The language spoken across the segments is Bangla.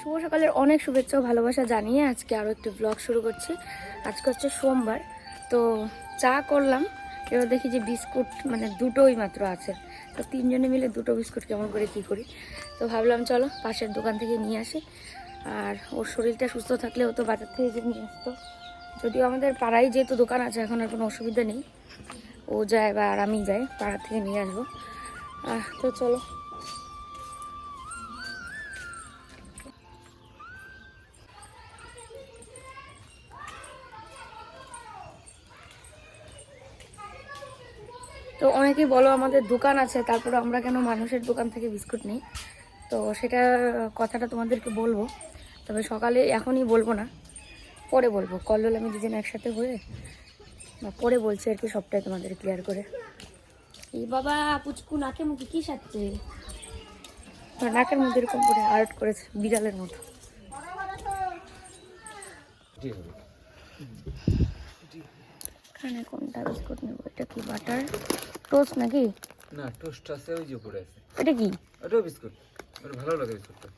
শুভ সকালের অনেক শুভেচ্ছা ও ভালোবাসা জানিয়ে আজকে আরও একটি ব্লগ শুরু করছি। আজকে হচ্ছে সোমবার, তো চা করলাম, এবার দেখি যে বিস্কুট মানে দুটোই মাত্র আছে। তো তিনজনে মিলে দুটো বিস্কুট কেমন করে কি করি? তো ভাবলাম চলো পাশের দোকান থেকে নিয়ে আসি। আর ওর শরীরটা সুস্থ থাকলে ও তো বাজার থেকে যে নিয়ে আসতো। যদিও আমাদের পাড়ায় যেহেতু দোকান আছে, এখন আর কোনো অসুবিধা নেই। ও যায় বা আর আমি যাই, পাড়া থেকে নিয়ে আসব। তো চলো। তো অনেকেই বলো আমাদের দোকান আছে তারপরে আমরা কেন মানুষের দোকান থেকে বিস্কুট নিই? তো সেটা কথাটা তোমাদেরকে বলব। তবে সকালে এখনই বলব না পরে বলব। কল্লোল আমি দুজন একসাথে হয়ে বা পরে বলছি আর কি সবটাই তোমাদের ক্লিয়ার করে। এই বাবা পুচকু নাকে মুখে কী সাজছে? নাকের মধ্যে এরকম করে আর্ট করেছে বিড়ালের মতো। এখানে কোনটা বিস্কুট নেব? এটা কি বাটার? টোস্ট নাকি? না টোস্ট আছে ওই যে উপরে আছে। এটা কি? ওটাও বিস্কুট। ওটা ভালো লাগে বিস্কুটটা।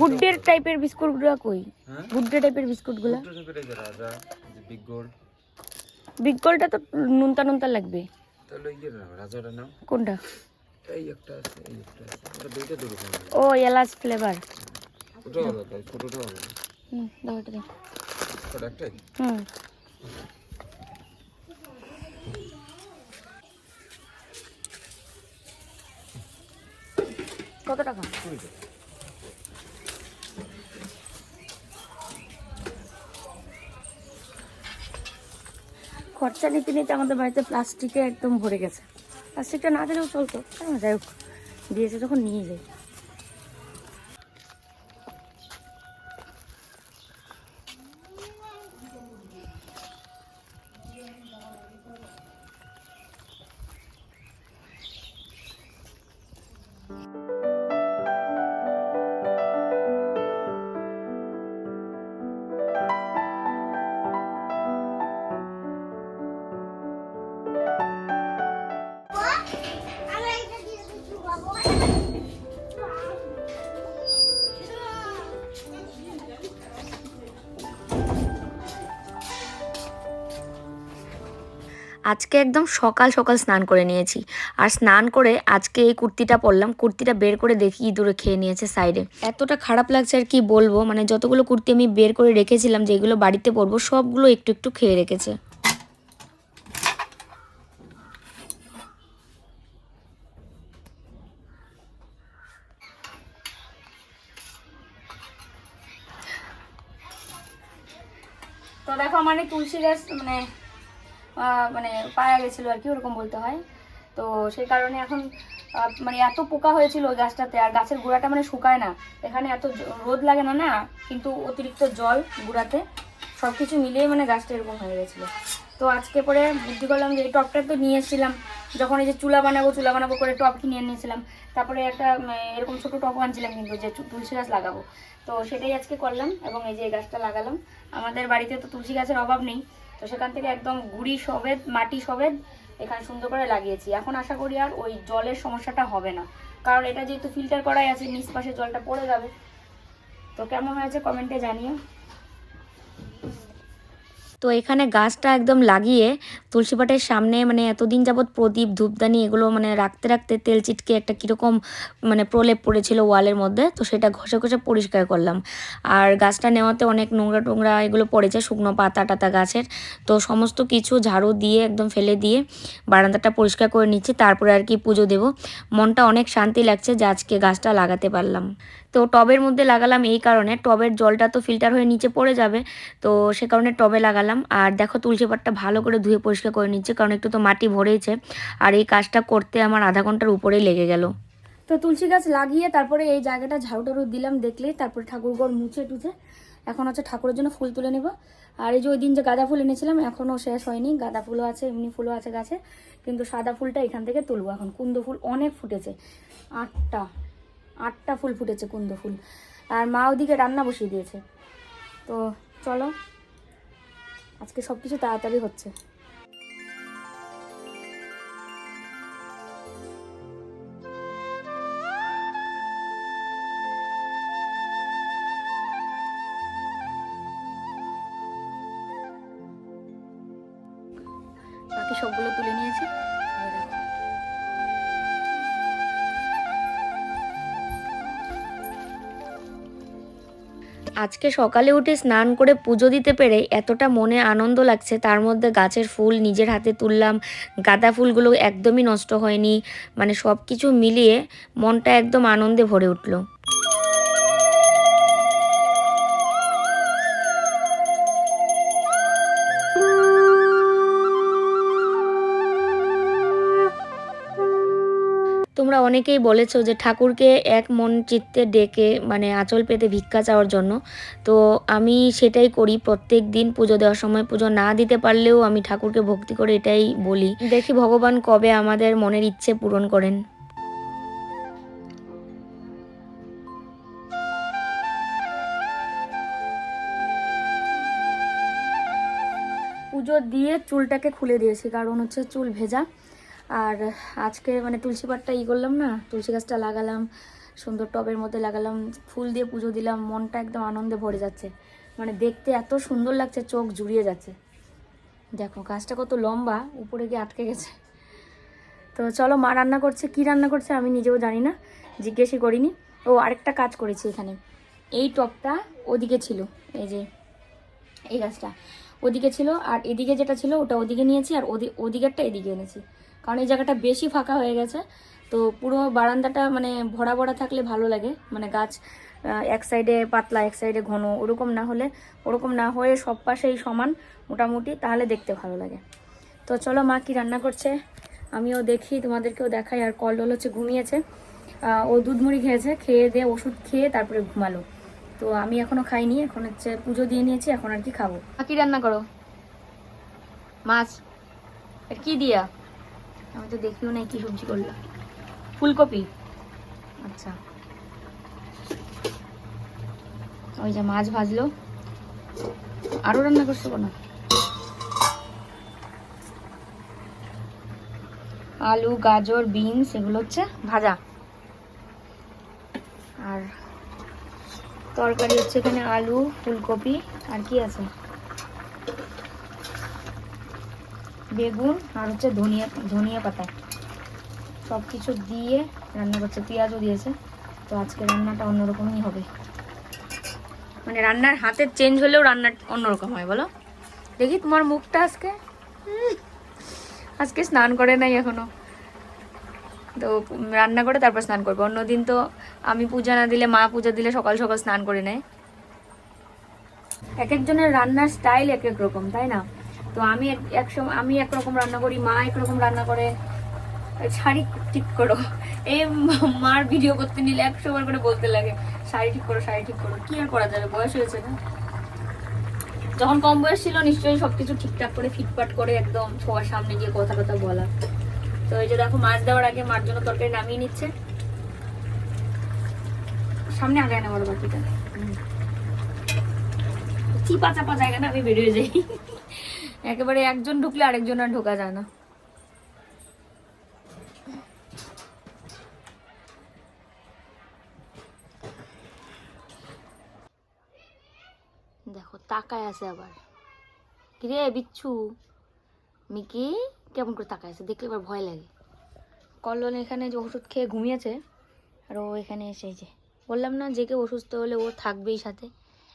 গুড ডের টাইপের বিস্কুটগুলো কই? হ্যাঁ? গুড ডে টাইপের বিস্কুটগুলো ছোট ছোট বিগ গোল্ড বিগ গোলটা তো নুনতা নুনতা লাগবে। তাহলে ওই যে নাও রাজাটা নাও কোনটা? এই একটা আছে এই একটা আছে। ওটা দুইটা দুটো ও এলাচ ফ্লেভার আলাদা আলাদা। হুম দাও এটা দাও। ওটা একটাই? হুম। কত টাকা? খরচা নিতে নিতে আমাদের বাড়িতে প্লাস্টিকে একদম ভরে গেছে। প্লাস্টিকটা না দিলেও চলতো। হ্যাঁ যাই হোক দিয়েছে যখন নিয়ে যাই আজকে একদম সকাল সকাল স্নান করে নিয়েছি। আর স্নান করে আজকে এই কুর্তিটা পরলাম, কুর্তিটা বের করে দেখি ইঁদুরে খেয়ে নিয়েছে সাইডে। এতটা খারাপ লাগছে আর কি বলব মানে যতগুলো কুর্তি আমি বের করে রেখেছিলাম, যেগুলো বাড়িতে পরবো, সবগুলো একটু একটু খেয়ে রেখেছে। তো দেখো মানে তুলসী গাছ মানে মানে পায়া গেছিল আর কি, ওরকম বলতে হয়। তো সেই কারণে এখন মানে এত পোকা হয়েছিল ওই গাছটাতে, আর গাছের গোড়াটা মানে শুকায় না। এখানে এত রোদ লাগে না না, কিন্তু অতিরিক্ত জল গোড়াতে সব কিছু মিলিয়ে মানে গাছটা এরকম হয়ে গেছিল। তো আজকে পরে বুদ্ধি করলাম যে এই টপটা তো নিয়ে এসেছিলাম, যখন এই যে চুলা বানাবো চুলা বানাবো করে টপ কিনে নিয়েছিলাম, তারপরে একটা এরকম ছোটো টপ আনছিলাম কিন্তু যে তুলসী গাছ লাগাবো। তো সেটাই আজকে করলাম এবং এই যে গাছটা লাগালাম। আমাদের বাড়িতে তো তুলসী গাছের অভাব নেই তো সেখান থেকে একদম গুড়ি সবেদ মাটি সবেদ এখানে সুন্দর করে লাগিয়েছি। এখন আশা করি আর ওই জলের সমস্যাটা হবে না। কারণ এটা যেহেতু ফিল্টার করাই আছে, নিচ পাশে জলটা পড়ে যাবে। তো কেমন হয়েছে কমেন্টে জানিও। তো এখানে গাছটা একদম লাগিয়ে তুলসী পাটের সামনে মানে এতদিন যাবৎ প্রদীপ, ধূপদানি এগুলো মানে রাখতে রাখতে তেল চিটকে একটা কীরকম মানে প্রলেপ পড়েছিল ওয়ালের মধ্যে। তো সেটা ঘষে ঘষে পরিষ্কার করলাম। আর গাছটা নেওয়াতে অনেক নোংরা, টোংরা এগুলো পড়েছে শুকনো পাতা টাতা গাছের। তো সমস্ত কিছু ঝাড়ু দিয়ে একদম ফেলে দিয়ে বারান্দাটা পরিষ্কার করে নিচ্ছি। তারপরে আর কি পুজো দেব। মনটা অনেক শান্তি লাগছে যে আজকে গাছটা লাগাতে পারলাম। তো টবের মধ্যে লাগালাম এই কারণে। টবের জলটা তো ফিল্টার হয়ে নিচে পড়ে যাবে, তো সে কারণে টবে লাগালাম। আর দেখো তুলসী পাটটা ভালো করে ধুয়ে পরিষ্কার করে নিচ্ছে, কারণ একটু তো মাটি ভরেইছে আর এই কাজটা করতে আমার আধা ঘণ্টার উপরেই লেগে গেল। তো তুলসী গাছ লাগিয়ে তারপরে এই জায়গাটা ঝাড়ু দিলাম দেখলে তারপরে ঠাকুর ঘর মুছে টুছে। এখন হচ্ছে ঠাকুরের জন্য ফুল তুলে নেব। আর এই যে ওই দিন যে গাঁদা ফুল এনেছিলাম, এখনও শেষ হয়নি। গাঁদা ফুলও আছে, এমনি ফুলও আছে গাছে। কিন্তু সাদা ফুলটা এখান থেকে তুলবো। এখন কুন্দ ফুল অনেক ফুটেছে। আটটা। আটটা ফুল ফুটেছে, কুন্দ ফুল। আর মা ওদিকে রান্না বসিয়ে দিয়েছে। তো চলো, আজকে সব কিছু তাড়াতাড়ি হচ্ছে। আজকে সকালে উঠে স্নান করে পুজো দিতে পেরে এতটা মনে আনন্দ লাগছে। তার মধ্যে গাছের ফুল নিজের হাতে তুললাম। গাঁদা ফুলগুলো একদমই নষ্ট হয়নি। মানে সব কিছু মিলিয়ে মনটা একদম আনন্দে ভরে উঠল। অনেকেই বলেছ যে ঠাকুরকে এক মন চিত্তে ডেকে মানে আঁচল পেতে ভিক্ষা চাওয়ার জন্য। তো আমি সেটাই করি, প্রত্যেক দিন পুজো দেওয়ার সময় পুজো না দিতে পারলেও আমি ঠাকুরকে ভক্তি করে এটাই বলি। দেখি ভগবান কবে আমাদের মনের ইচ্ছে পূরণ করেন। পুজো দিয়ে চুলটাকে খুলে দিয়েছি, কারণ হচ্ছে চুল ভেজা। আর আজকে মানে তুলসী পাটটা ই করলাম না, তুলসী গাছটা লাগালাম, সুন্দর টবের মধ্যে লাগালাম, ফুল দিয়ে পুজো দিলাম, মনটা একদম আনন্দে ভরে যাচ্ছে। মানে দেখতে এত সুন্দর লাগছে, চোখ জুড়িয়ে যাচ্ছে। দেখো, গাছটা কত লম্বা, উপরে গিয়ে আটকে গেছে। তো চলো মা রান্না করছে, কি রান্না করছে আমি নিজেও জানি না, জিজ্ঞেসই করিনি। ও, আরেকটা কাজ করেছি এখানে। এই টপটা ওদিকে ছিল, এই যে, এই গাছটা। ওদিকে ছিল, আর এদিকে যেটা ছিল ওটা ওদিকে নিয়েছি, আর ওদি, ওদিকেরটা এদিকে এনেছি। কারণ এই জায়গাটা বেশি ফাঁকা হয়ে গেছে। তো পুরো বারান্দাটা মানে ভরা ভরা থাকলে ভালো লাগে। মানে গাছ এক সাইডে পাতলা, এক সাইডে ঘন, ওরকম না হলে, ওরকম না হয়ে সব পাশেই সমান মোটামুটি, তাহলে দেখতে ভালো লাগে। তো চলো মা কি রান্না করছে? আমিও দেখি, তোমাদেরকেও দেখাই। আর কলডল হচ্ছে ঘুমিয়েছে। ও দুধ মুড়ি খেয়েছে, খেয়ে দিয়ে ওষুধ খেয়ে তারপরে ঘুমালো। তো আমি এখনও খাইনি, এখন হচ্ছে পুজো দিয়ে নিয়েছি, এখন আর কি খাব। কি রান্না করো? মাছ কি দিয়া? আমি তো দেখিও নাই কি সবজি করলাম ফুলকপি? আচ্ছা। ওই যে মাছ ভাজলো। আরও রান্না করছ কোনো? আলু গাজর বিনস এগুলো হচ্ছে ভাজা। আর তরকারি হচ্ছে এখানে আলু ফুলকপি আর কি আছে? বেগুন আর হচ্ছে ধনিয়া ধনিয়া পাতা। সব কিছু দিয়ে রান্না করছে, পেঁয়াজও দিয়েছে। তো আজকে রান্নাটা অন্যরকমই হবে। মানে রান্নার হাতের চেঞ্জ হলেও রান্না অন্যরকম হয়, বলো? দেখি তোমার মুখটা আজকে। আজকে স্নান করে নাই এখনও। তো রান্না করে তারপর স্নান করব। অন্যদিন তো আমি পূজা না দিলে, মা পূজা দিলে সকাল সকাল স্নান করে নেয়। এক একজনের রান্নার স্টাইল এক এক রকম, তাই না? তো আমি এক- এক সময় আমি একরকম রান্না করি মা একরকম রান্না করে। শাড়ি ঠিক করো। এই মার ভিডিও করতে নিলে একশো বার করে বলতে লাগে শাড়ি ঠিক করো শাড়ি ঠিক করো। কি আর করা যাবে? বয়স হয়েছে না। যখন কম বয়স ছিল নিশ্চয়ই সবকিছু ঠিকঠাক করে ফিটফাট করে একদম সবার সামনে গিয়ে কথা কথা বলা। তো এই যে দেখো মাছ দেওয়ার আগে মার জন্য তরকারি নামিয়ে নিচ্ছে। সামনে আগায় না বড় বাকিটা। চিপা চাপা জায়গা না আমি বেরিয়ে যাই। একেবারে একজন ঢুকলে আরেকজন আর ঢোকা যায় না। দেখো তাকায় আছে আবার। কিরে বিচ্ছু? মিকি কেমন করে তাকায় আছে? দেখলে এবার ভয় লাগে। কল্লোল এখানে যে ওষুধ খেয়ে ঘুমিয়েছে আর ও এখানে এসে যে বললাম না যে কেউ অসুস্থ হলে ও থাকবেই সাথে।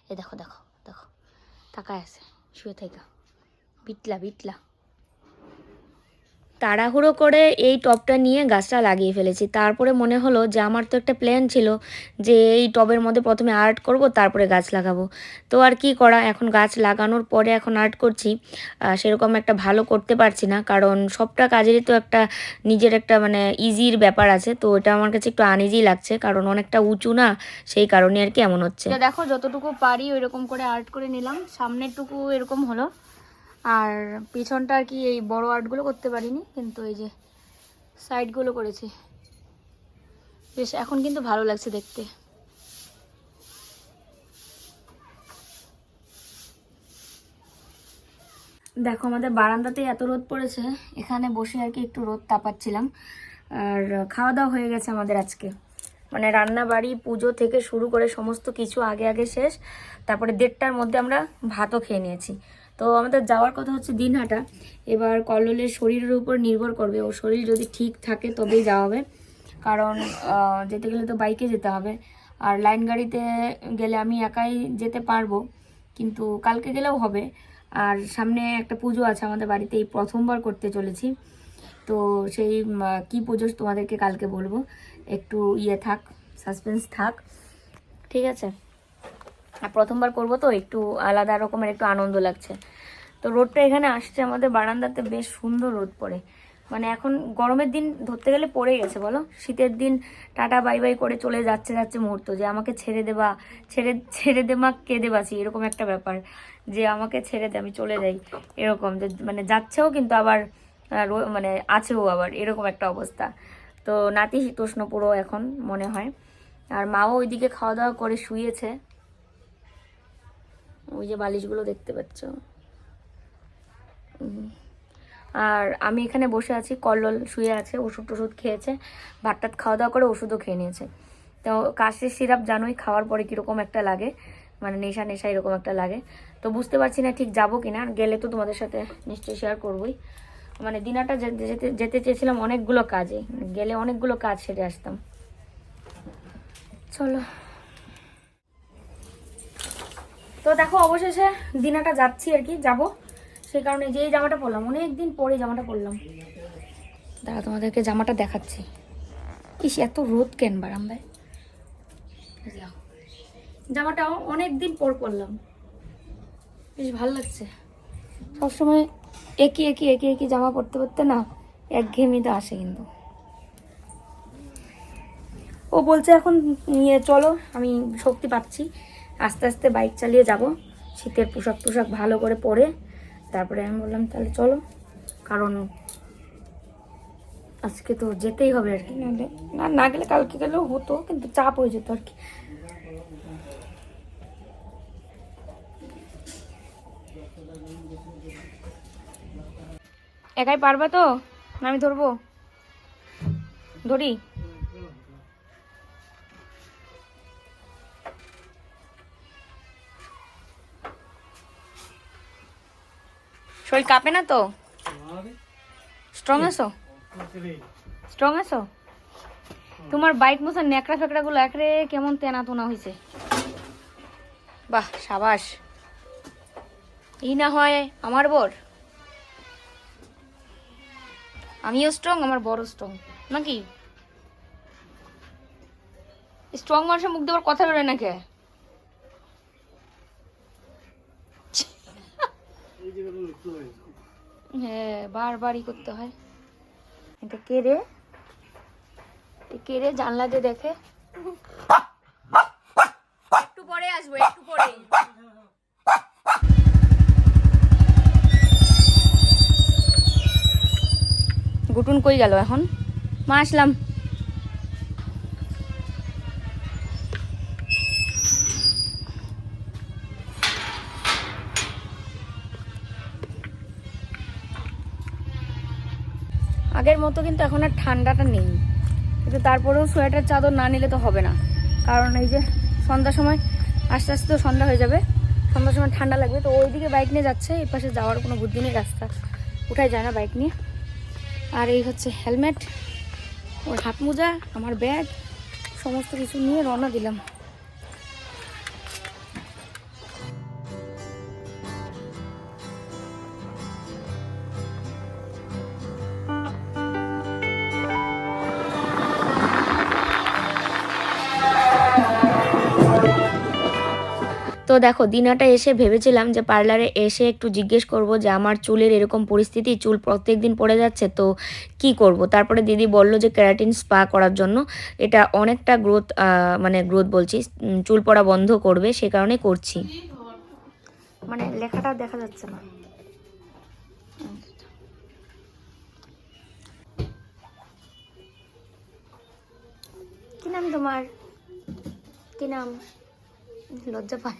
এ দেখো দেখো দেখো তাকায় আছে শুয়ে থাকা বিটলা বিটলা তাড়াহুড়ো করে এই টবটা নিয়ে গাছটা লাগিয়ে ফেলেছি। তারপরে মনে হলো যে আমার তো একটা প্ল্যান ছিল যে এই টবের মধ্যে প্রথমে আর্ট করব তারপরে গাছ লাগাবো। তো আর কি করা এখন গাছ লাগানোর পরে এখন আর্ট করছি। সেরকম একটা ভালো করতে পারছি না কারণ সবটা কাজেরই তো একটা নিজের একটা মানে ইজির ব্যাপার আছে। তো এটা আমার কাছে একটু আনইজি লাগছে কারণ অনেকটা উঁচু না সেই কারণে আর কি এমন হচ্ছে। দেখো যতটুকু পারি ওইরকম করে আর্ট করে নিলাম। সামনেরটুকু এরকম হলো। আর পিছনটা আর কি এই বড় আর্টগুলো করতে পারিনি, কিন্তু এই যে সাইডগুলো করেছি। বেশ, এখন কিন্তু ভালো লাগছে দেখতে। দেখো, আমাদের বারান্দাতে এত রোদ পড়েছে, এখানে বসে আর কি একটু রোদ তাপাচ্ছিলাম। আর খাওয়া দাওয়া হয়ে গেছে আমাদের আজকে। মানে রান্না বাড়ি পুজো থেকে শুরু করে সমস্ত কিছু আগে আগে শেষ, তারপরে দেড়টার মধ্যে আমরা ভাতও খেয়ে নিয়েছি। তো আমাদের যাওয়ার কথা হচ্ছে দিনহাটা। এবার কল্লোলের শরীরের উপর নির্ভর করবে। ও শরীর যদি ঠিক থাকে তবেই যাওয়া হবে। কারণ যেতে গেলে তো বাইকে যেতে হবে। আর লাইন গাড়িতে গেলে আমি একাই যেতে পারব। কিন্তু কালকে গেলেও হবে। আর সামনে একটা পুজো আছে আমাদের বাড়িতে। এই প্রথমবার করতে চলেছি। তো সেই কি পুজো তোমাদেরকে কালকে বলব? একটু ইয়ে থাক সাসপেন্স থাক। ঠিক আছে? আর প্রথমবার করব তো, একটু আলাদা রকমের একটু আনন্দ লাগছে। তো রোদটা এখানে আসছে, আমাদের বারান্দাতে বেশ সুন্দর রোদ পড়ে। মানে এখন গরমের দিন ধরতে গেলে পড়ে গেছে, বলো? শীতের দিন টাটা, বাই বাই করে চলে যাচ্ছে যাচ্ছে মুহূর্ত, যে আমাকে ছেড়ে দেবা, ছেড়ে ছেড়ে দে মা কেঁদে বাঁচি এরকম একটা ব্যাপার, যে আমাকে ছেড়ে দে, আমি চলে যাই, এরকম, যে মানে যাচ্ছেও কিন্তু আবার মানে আছেও আবার, এরকম একটা অবস্থা। তো নাতি শীতোষ্ণ পুরো এখন, মনে হয়। আর মাও ওইদিকে খাওয়া দাওয়া করে শুয়েছে। ওই যে বালিশগুলো দেখতে পাচ্ছ। আর আমি এখানে বসে আছি, কল্লোল শুয়ে আছে, ওষুধ টষুধ খেয়েছে ভাত টাত খাওয়া দাওয়া করে ওষুধও খেয়ে নিয়েছে। তো কাশির সিরাপ জানোই খাওয়ার পরে কীরকম একটা লাগে মানে নেশা নেশা এরকম একটা লাগে। তো বুঝতে পারছি না ঠিক যাব কিনা, গেলে তো তোমাদের সাথে নিশ্চয়ই শেয়ার করবোই। মানে দিনাটা যেতে যেতে চেয়েছিলাম অনেকগুলো কাজে, গেলে অনেকগুলো কাজ সেরে আসতাম। চলো। তো দেখো, অবশেষে দিনাটা যাচ্ছি আর কি, যাব। সেই কারণে যে জামাটা পরলাম অনেক দিন পরে জামাটা পরলাম। দাঁড়া, তোমাদেরকে জামাটা দেখাচ্ছি। ইস, এত রোদ কেন বারান্দায়। জামাটা অনেক দিন পর পরলাম। বেশ ভালো লাগছে। সবসময় একই একই একই একই জামা পরতে পরতে না এক একঘেয়েমিতে আসে কিন্তু। ও বলছে এখন নিয়ে চলো, আমি শক্তি পাচ্ছি। আস্তে আস্তে বাইক চালিয়ে যাব। শীতের পোশাক টোশাক ভালো করে পরে তারপরে আমি বললাম, তাহলে চলো। কারণ আজকে তো যেতেই হবে আর কি। না না গেলে কালকে গেলেও হতো, কিন্তু চাপ হয়ে যেত আর কি। একাই পারবা তো? আমি ধরবো? ধরি? শরীর কাঁপে না তো? স্ট্রং আছো? স্ট্রং আছো? তোমার বাইক মোছার ন্যাকড়া ফেকড়া গুলো একরে কেমন তেনা তোনা হয়েছে বাহ সাবাস। এই না হয় আমার বর। আমিও স্ট্রং আমার বড় স্ট্রং নাকি? স্ট্রং মানুষের মুখ দেওয়ার কথা বেরোয় না কে? হ্যাঁ বারবারই করতে হয়। এটা কে রে? এ কে রে? জানলা দিয়ে দেখে। একটু পরে আসব একটু পরে গুটুন কই গেল এখন? মা আসলাম। মতো কিন্তু এখন আর ঠান্ডাটা নেই। কিন্তু তারপরেও সোয়েটার, চাদর না নিলে তো হবে না। কারণ এই যে সন্ধ্যার সময়, আস্তে আস্তে তো সন্ধ্যা হয়ে যাবে। সন্ধ্যার সময় ঠান্ডা লাগবে। তো ওইদিকে বাইক নিয়ে যাচ্ছে। এই পাশে যাওয়ার কোনো বুদ্ধি নেই রাস্তা। উঠাই যায় না বাইক নিয়ে। আর এই হচ্ছে হেলমেট, ওর হাত মোজা, আমার ব্যাগ, সমস্ত কিছু নিয়ে রওনা দিলাম। দেখো, দিনাটা এসে ভেবেছিলাম যে পার্লারে এসে একটু জিজ্ঞেস করব যে আমার চুলের এরকম পরিস্থিতি, চুল প্রত্যেক দিন পড়ে যাচ্ছে, তো কি করব? তারপরে দিদি বলল যে ক্যারাটিন স্পা করার জন্য। এটা অনেকটা গ্রোথ মানে গ্রোথ বলছি চুল পড়া বন্ধ করবে, সে কারণে করছি। মানে লেখাটা দেখা যাচ্ছে না। কি নাম তোমার? কি নাম? লজ্জা পায়।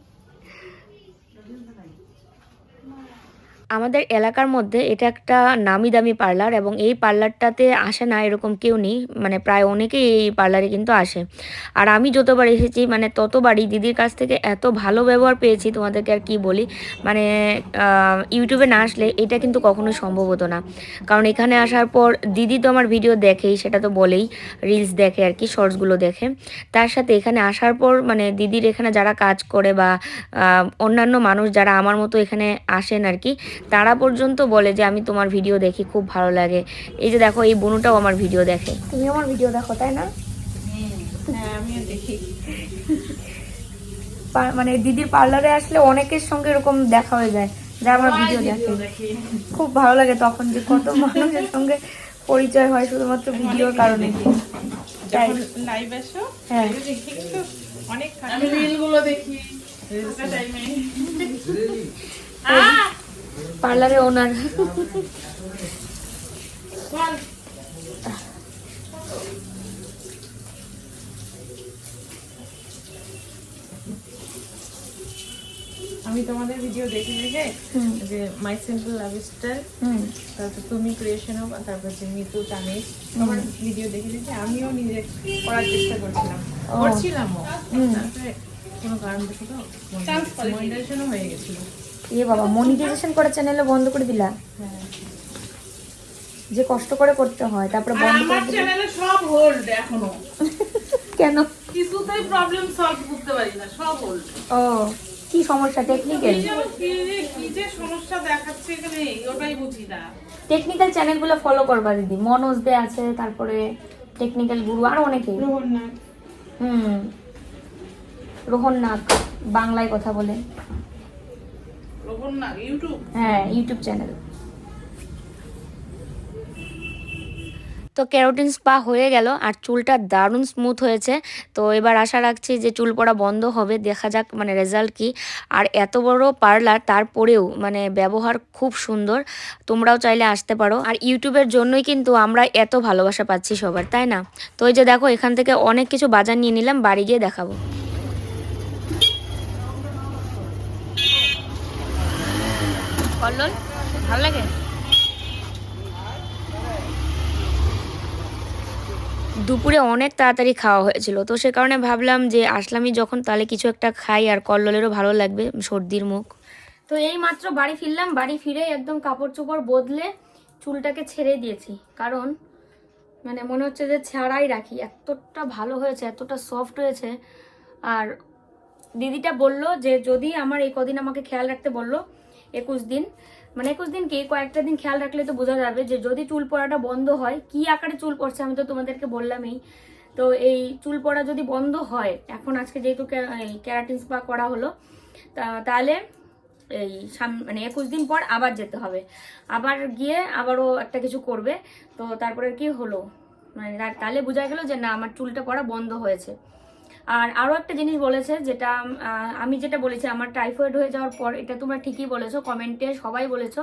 আমাদের এলাকার মধ্যে এটা একটা নামি দামি পার্লার এবং এই পার্লারটাতে আসে না এরকম কেউ নেই। মানে প্রায় অনেকেই এই পার্লারে কিন্তু আসে। আর আমি যতবার এসেছি মানে ততবারই দিদির কাছ থেকে এত ভালো ব্যবহার পেয়েছি, তোমাদেরকে আর কি বলি। মানে ইউটিউবে না আসলে এটা কিন্তু কখনোই সম্ভব হতো না। কারণ এখানে আসার পর দিদি তো আমার ভিডিও দেখেই, সেটা তো বলেই রিলস দেখে আর কি শর্টসগুলো দেখে। তার সাথে এখানে আসার পর মানে দিদির এখানে যারা কাজ করে বা অন্যান্য মানুষ যারা আমার মতো এখানে আসেন আর কি তারা পর্যন্ত বলে যে আমি তোমার ভিডিও দেখি খুব ভালো লাগে। এই যে দেখো এই বনুটাও আমার ভিডিও দেখে। তুমি আমার ভিডিও দেখো তাই না? হ্যাঁ আমিও দেখি। পা- মানে দিদির পার্লারে আসলে অনেকের সঙ্গে এরকম দেখা হয়ে যায় যে আমার ভিডিও দেখে। খুব ভালো লাগে তখন যে কত মানুষের সঙ্গে পরিচয় হয় শুধুমাত্র ভিডিওর কারণে। হ্যাঁ। অনেক আমি দেখি। টাইমে পার্লারে ওনার। আমি তোমাদের ভিডিও দেখে দেখে যে মাই সিম্পল লাভ স্টাইল তারপর তুমি ক্রিয়েশন অফ তারপর যে মিতু তানিশ তোমার ভিডিও দেখে দেখে আমিও নিজে করার চেষ্টা করছিলাম। করছিলামও। তারপরে কোনো কারণ দেখে তো মনিটাইজেশনও হয়ে গেছিল। এ বাবা মনিটাইজেশন করার চ্যানেলে বন্ধ করে দিলা? যে কষ্ট করে করতে হয় তারপরে বন্ধ করে আমার দিলা চ্যানেলে সব হোল্ড এখনও। কেন? কিছুতেই প্রবলেম সলভ করতে পারি না সব হোল্ড ও কি সমস্যা টেকনিক্যাল কি যে সমস্যা দেখাচ্ছে এখানে ওটাই বুঝি না। টেকনিক্যাল চ্যানেলগুলো ফলো করবা দিদি। মনোজ দে আছে তারপরে টেকনিক্যাল গুরু আর অনেকেই। হুম। রোহন নাগ বাংলায় কথা বলে। হ্যাঁ ইউটিউব চ্যানেল। তো ক্যারোটিন স্পা হয়ে গেল আর চুলটা দারুণ স্মুথ হয়েছে। তো এবার আশা রাখছি যে চুল পড়া বন্ধ হবে দেখা যাক মানে রেজাল্ট কি। আর এত বড় পার্লার তারপরেও মানে ব্যবহার খুব সুন্দর তোমরাও চাইলে আসতে পারো। আর ইউটিউবের জন্যই কিন্তু আমরা এত ভালোবাসা পাচ্ছি সবার তাই না? তো এই যে দেখো এখান থেকে অনেক কিছু বাজার নিয়ে নিলাম বাড়ি গিয়ে দেখাবো। কল্লোল ভালো লাগে? দুপুরে অনেক তাড়াতাড়ি খাওয়া হয়েছিল। তো সে কারণে ভাবলাম যে আসলামই যখন তাহলে কিছু একটা খাই আর কল্লোলেরও ভালো লাগবে, সর্দির মুখ। তো এই মাত্র বাড়ি ফিরলাম, বাড়ি ফিরে একদম কাপড় চোপড় বদলে চুলটাকে ছেড়ে দিয়েছি। কারণ মানে মনে হচ্ছে যে ছাড়াই রাখি। এতটা ভালো হয়েছে, এতটা সফট হয়েছে। আর দিদিটা বলল যে যদি আমার এই কদিন আমাকে খেয়াল রাখতে বলল একুশ দিন। মানে একুশ দিন কি কয়েকটা দিন খেয়াল রাখলে তো বোঝা যাবে যে যদি চুল পড়াটা বন্ধ হয়, কি আকারে চুল পড়ছে আমি তো তোমাদেরকে বললামই। তো এই চুল পড়া যদি বন্ধ হয়, এখন আজকে যেহেতু ক্যারাটিন স্পা করা হলো তাহলে এই সাম- মানে একুশ দিন পর আবার যেতে হবে। আবার গিয়ে আবারও একটা কিছু করবে। তো তারপরে কি হলো? মানে তাহলে বোঝা গেল যে না, আমার চুলটা পড়া বন্ধ হয়েছে। আর আরও একটা জিনিস বলেছে যেটা আমি যেটা বলেছি, আমার টাইফয়েড হয়ে যাওয়ার পর, এটা তোমরা ঠিকই বলেছ কমেন্টে সবাই বলেছ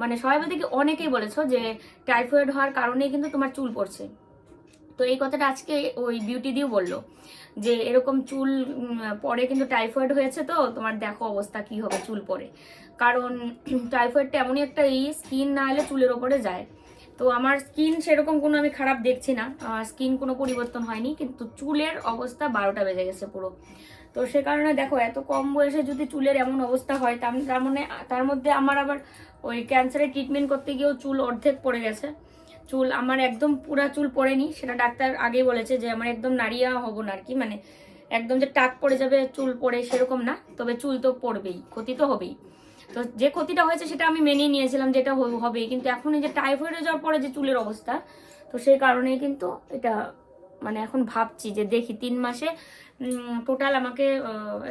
মানে সবাই বলতে কি অনেকেই বলেছ যে টাইফয়েড হওয়ার কারণেই কিন্তু তোমার চুল পড়ছে। তো এই কথাটা আজকে ওই বিউটি দিও বলল, যে এরকম চুল পরে কিন্তু টাইফয়েড হয়েছে তো, তোমার দেখো অবস্থা কি হবে চুল পরে। কারণ টাইফয়েডটা এমনই একটা ই স্কিন না এলে চুলের ওপরে যায়। তো আমার স্কিন সেরকম কোনো আমি খারাপ দেখছি না। স্কিন কোনো পরিবর্তন হয়নি, কিন্তু চুলের অবস্থা বারোটা বেজে গেছে পুরো। তো সে কারণে দেখো, এত কম বয়সে যদি চুলের এমন অবস্থা হয়, তার মানে তার মধ্যে আমার আবার ওই ক্যান্সারের ট্রিটমেন্ট করতে গিয়েও চুল অর্ধেক পড়ে গেছে। চুল আমার একদম পুরা চুল পড়েনি। সেটা ডাক্তার আগেই বলেছে যে, আমার একদম নাড়িয়া হব না আর কি মানে একদম যে টাক পড়ে যাবে, চুল পড়ে সেরকম না। তবে চুল তো পড়বেই, ক্ষতি তো হবেই। তো যে ক্ষতিটা হয়েছে সেটা আমি মেনে নিয়েছিলাম যেটা হ- হবেই। কিন্তু এখন এই যে টাইফয়েড হয়ে যাওয়ার পরে যে চুলের অবস্থা, তো সেই কারণেই কিন্তু এটা মানে এখন ভাবছি যে দেখি তিন মাসে টোটাল আমাকে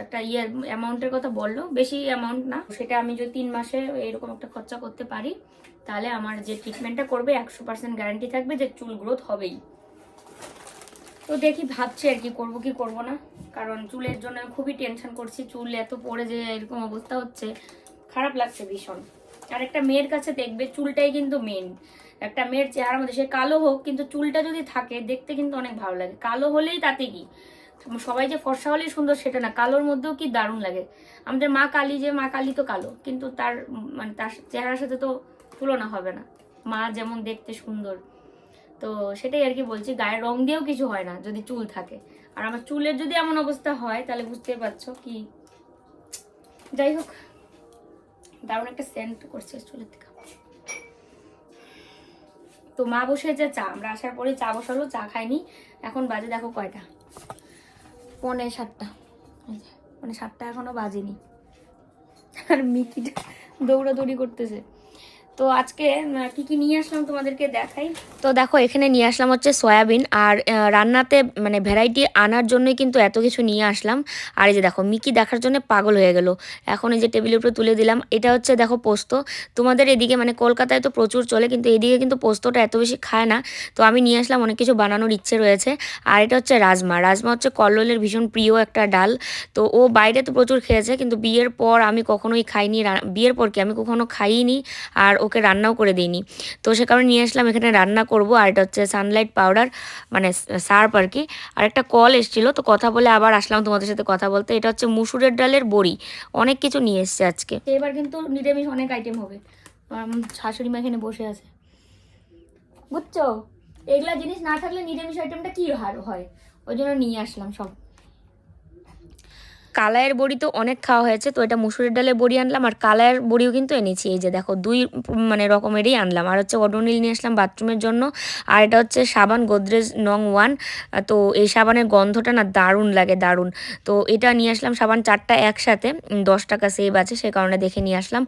একটা ইয়ে অ্যামাউন্টের কথা বলল। বেশি অ্যামাউন্ট না, সেটা আমি যদি তিন মাসে এরকম একটা খরচা করতে পারি, তাহলে আমার যে ট্রিটমেন্টটা করবে একশো পার্সেন্ট গ্যারান্টি থাকবে যে চুল গ্রোথ হবেই। তো দেখি ভাবছি আর কি করব কি করব না, কারণ চুলের জন্য আমি খুবই টেনশন করছি। চুল এত পড়ে যে এরকম অবস্থা হচ্ছে। খারাপ লাগছে ভীষণ। আর একটা মেয়ের কাছে দেখবে চুলটাই কিন্তু মেন একটা মেয়ের চেহারার মধ্যে সে কালো হোক, কিন্তু চুলটা যদি থাকে, দেখতে কিন্তু অনেক ভালো লাগে। কালো হলেই তাতে কি? সবাই যে ফর্সা হলেই সুন্দর সেটা না, কালোর মধ্যেও কি দারুণ লাগে? আমাদের মা কালী যে, মা কালী তো কালো, কিন্তু তার মানে তার চেহারার সাথে তো তুলনা হবে না। মা যেমন দেখতে সুন্দর। তো সেটাই আর কি বলছি, গায়ের রং দিয়েও কিছু হয় না, যদি চুল থাকে। আর আমার চুলের যদি এমন অবস্থা হয়, তাহলে বুঝতেই পারছ কি? যাই হোক। দারুণ একটা সেন্ট করছে চুলের থেকে। তো মা বসে যে চা, আমরা আসার পরে চা বসালো, চা খাইনি। এখন বাজে দেখো কয়টা? পনে সাতটা। মানে সাতটা এখনও বাজেনি। আর মিকিটা দৌড়াদৌড়ি করতেছে। তো আজকে কি কি নিয়ে আসলাম তোমাদেরকে দেখাই? তো দেখো, এখানে নিয়ে আসলাম হচ্ছে সয়াবিন আর রান্নাতে মানে ভ্যারাইটি আনার জন্যই কিন্তু এত কিছু নিয়ে আসলাম। আর এই যে দেখো, মিকি দেখার জন্য পাগল হয়ে গেল। এখন এই যে টেবিলের উপরে তুলে দিলাম। এটা হচ্ছে দেখো পোস্ত। তোমাদের এদিকে মানে কলকাতায় তো প্রচুর চলে, কিন্তু এদিকে কিন্তু পোস্তটা এত বেশি খায় না। তো আমি নিয়ে আসলাম, অনেক কিছু বানানোর ইচ্ছে রয়েছে। আর এটা হচ্ছে রাজমা। রাজমা হচ্ছে কল্লোলের ভীষণ প্রিয় একটা ডাল। তো ও বাইরে তো প্রচুর খেয়েছে, কিন্তু বিয়ের পর আমি কখনোই খাইনি। বিয়ের পর কি? আমি কখনো খাইনি আর ওকে রান্নাও করে দিইনি। তো সে কারণে নিয়ে আসলাম, এখানে রান্না করব। আর এটা হচ্ছে সানলাইট পাউডার মানে সার্প আর কি। আর একটা কল এসেছিল, তো কথা বলে আবার আসলাম তোমাদের সাথে কথা বলতে। এটা হচ্ছে মুসুরের ডালের বড়ি, অনেক কিছু নিয়ে এসছে আজকে। এবার কিন্তু নিরামিষ অনেক আইটেম হবে। শাশুড়ি মা এখানে বসে আছে। বুঝছ? এগুলা জিনিস না থাকলে নিরামিষ আইটেমটা কি হয়? ওই জন্য নিয়ে আসলাম সব। কালায়ের বড়ি তো অনেক খাওয়া হয়েছে, তো এটা মুসুরের ডালে বড়ি আনলাম, আর কালায়ের বড়িও কিন্তু এনেছি, এই যে দেখো দুই মানে রকমেরই আনলাম, আর হচ্ছে অডোনিল নিয়ে আসলাম বাথরুমের জন্য, আর এটা হচ্ছে সাবান গোদরেজ নং ওয়ান, তো এই সাবানের গন্ধটা না দারুণ লাগে, দারুণ। তো এটা নিয়ে আসলাম সাবান চারটা একসাথে, দশ টাকা সেভ আছে, সে কারণে দেখে নিয়ে আসলাম।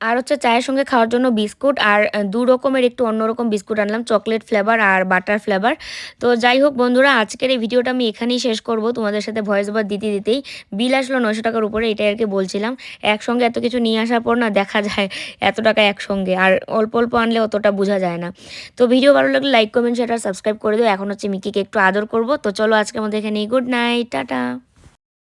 আর হচ্ছে চায়ের সঙ্গে খাওয়ার জন্য বিস্কুট আর দু রকমের একটু অন্যরকম বিস্কুট আনলাম, চকলেট ফ্লেভার আর বাটার ফ্লেভার তো যাই হোক বন্ধুরা, আজকের এই ভিডিওটা আমি এখানেই শেষ করব। তোমাদের সাথে ভয়েস ওভার দিতে দিতেই বিল আসলো নয়শো টাকার উপরে, এটাই আর কি বলছিলাম। একসঙ্গে এত কিছু নিয়ে আসার পর না দেখা যায় এত টাকা একসঙ্গে, আর অল্প অল্প আনলে অতটা বোঝা যায় না। তো ভিডিও ভালো লাগলে লাইক কমেন্ট শেয়ার সাবস্ক্রাইব করে দিও। এখন হচ্ছে মিকিকে একটু আদর করব। তো চলো আজকে আমাদের এখানেই গুড নাইট টাটা।